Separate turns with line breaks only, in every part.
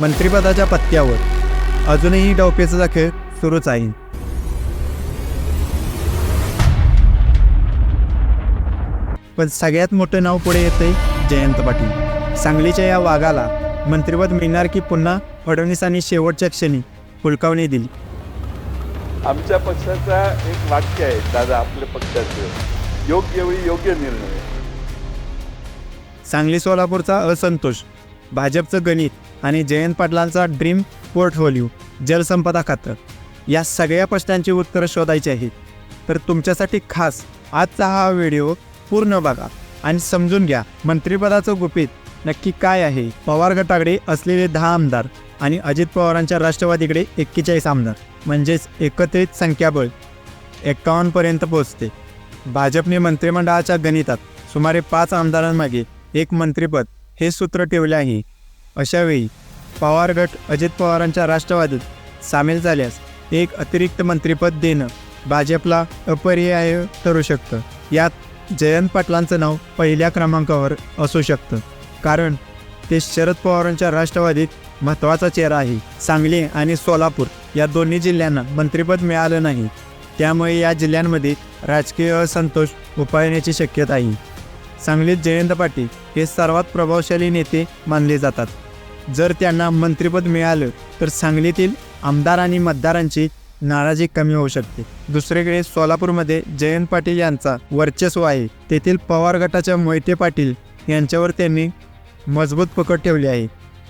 मंत्रिपदाच्या पत्त्यावर. अजूनही डावपेचाचा खेळ सुरूच आहे. पण सगळ्यात मोठं नाव पुढे येते जयंत पाटील. सांगलीच्या या वाघाला मंत्रिपद मिळणार की पुन्हा फडणवीसांनी शेवटच्या क्षणी हुलकावणी दिली
आमच्या पक्षाचा एक वाक्य आहे दादा आपल्या पक्षाचं. योग्य वेळी योग्य निर्णय.
सांगली सोलापूरचा असंतोष. भाजपचं गणित आणि जयंत पाटलांचा ड्रीम पोर्टफोलिओ जलसंपदा खातं. या सगळ्या प्रश्नांची उत्तरं शोधायची आहेत. तर तुमच्यासाठी खास आजचा हा व्हिडिओ पूर्ण बघा आणि समजून घ्या मंत्रिपदाचं गुपित नक्की काय आहे. पवार गटाकडे असलेले दहा आमदार आणि अजित पवारांच्या राष्ट्रवादीकडे एक्केचाळीस आमदार म्हणजेच एकत्रित संख्याबळ एक्कावन्नपर्यंत पोहोचते. भाजपने मंत्रिमंडळाच्या गणितात सुमारे पाच आमदारांमागे एक मंत्रिपद हे सूत्र ठेवले आहे. अशावेळी पवार गट अजित पवारांच्या राष्ट्रवादीत सामील झाल्यास एक अतिरिक्त मंत्रिपद देणं भाजपला अपरिहाय ठरू शकतं. यात जयंत पाटलांचं नाव पहिल्या क्रमांकावर असू शकतं. कारण ते शरद पवारांच्या राष्ट्रवादीत महत्त्वाचा चेहरा आहे. सांगली आणि सोलापूर या दोन्ही जिल्ह्यांना मंत्रिपद मिळालं नाही. त्यामुळे या जिल्ह्यांमध्ये राजकीय असंतोष उपायण्याची शक्यता आहे. सांगलीत जयंत पाटील हे सर्वात प्रभावशाली नेते मानले जातात. जर त्यांना मंत्रिपद मिळालं तर सांगलीतील आमदार आणि मतदारांची नाराजी कमी होऊ शकते. दुसरीकडे सोलापूरमध्ये जयंत पाटील यांचा वर्चस्व आहे. तेथील पवार गटाच्या मोहिते पाटील यांच्यावर त्यांनी मजबूत पकड ठेवली आहे.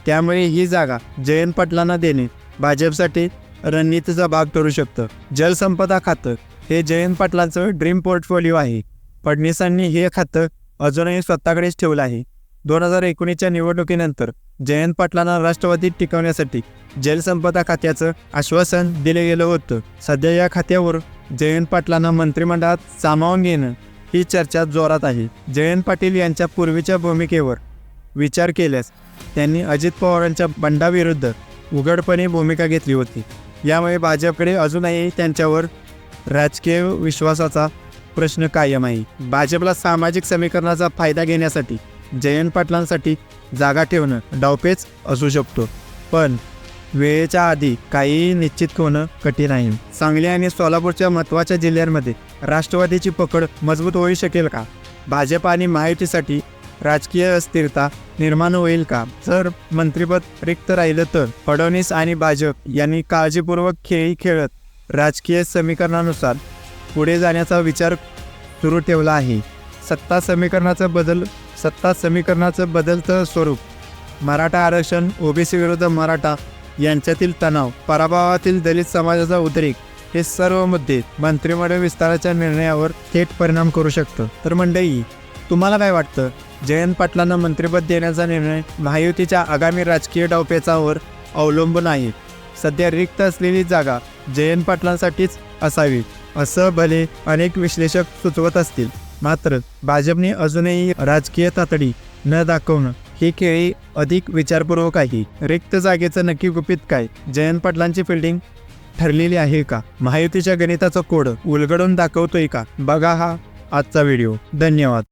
त्यामुळे ही जागा जयंत पाटलांना देणे भाजपसाठी रणनीतीचा भाग ठरू शकतं. जलसंपदा खातं हे जयंत पाटलांचं ड्रीम पोर्टफोलिओ आहे. फडणवीसांनी हे खातं अजूनही स्वतःकडेच ठेवलं आहे. दोन हजार एकोणीसच्या निवडणुकीनंतर जयंत पाटलांना राष्ट्रवादीत टिकवण्यासाठी जलसंपदा खात्याचं आश्वासन दिलं गेलं होतं. सध्या या खात्यावर जयंत पाटलांना मंत्रिमंडळात सामावून घेणं ही चर्चा जोरात आहे. जयंत पाटील यांच्या पूर्वीच्या भूमिकेवर विचार केल्यास त्यांनी अजित पवारांच्या बंडाविरुद्ध उघडपणे भूमिका घेतली होती. यामुळे भाजपकडे अजूनही त्यांच्यावर राजकीय विश्वासाचा प्रश्न कायम आहे. भाजपला सामाजिक समीकरणाचा फायदा घेण्यासाठी जयंत पाटलांसाठी जागा ठेवणं डावपेच असू शकतो. पण वेळेच्या आधी काहीही निश्चित होणं कठीण आहे. सांगली आणि सोलापूरच्या महत्त्वाच्या जिल्ह्यांमध्ये राष्ट्रवादीची पकड मजबूत होऊ शकेल का? भाजप आणि महायुतीसाठी राजकीय अस्थिरता निर्माण होईल का? जर मंत्रिपद रिक्त राहिलं तर फडणवीस आणि भाजप यांनी काळजीपूर्वक खेळी खेळत राजकीय समीकरणानुसार पुढे जाण्याचा विचार सुरू ठेवला आहे. सत्ता समीकरणाचं बदल सत्ता समीकरणाचं बदलतं स्वरूप. मराठा आरक्षण ओबीसी विरुद्ध मराठा यांच्यातील तणाव पराभवातील दलित समाजाचा उद्रेक हे सर्व मुद्दे मंत्रिमंडळ विस्ताराच्या निर्णयावर थेट परिणाम करू शकतं. तर मंडळी तुम्हाला काय वाटतं? जयंत पाटलांना मंत्रिपद देण्याचा निर्णय महायुतीच्या आगामी राजकीय डावपेचावर अवलंबून आहे. सध्या रिक्त असलेली जागा जयंत पाटलांसाठीच असावी असं भले अनेक विश्लेषक सुचवत असतील. मात्र भाजपने अजूनही राजकीय तातडी न दाखवणं ही खेळी अधिक विचारपूर्वक आहे. रिक्त जागेचं नक्की गुपित काय? जयंत पाटलांची फिल्डिंग ठरलेली आहे का? महायुतीच्या गणिताचं कोड उलगडून दाखवतोय का? बघा हा आजचा व्हिडिओ. धन्यवाद.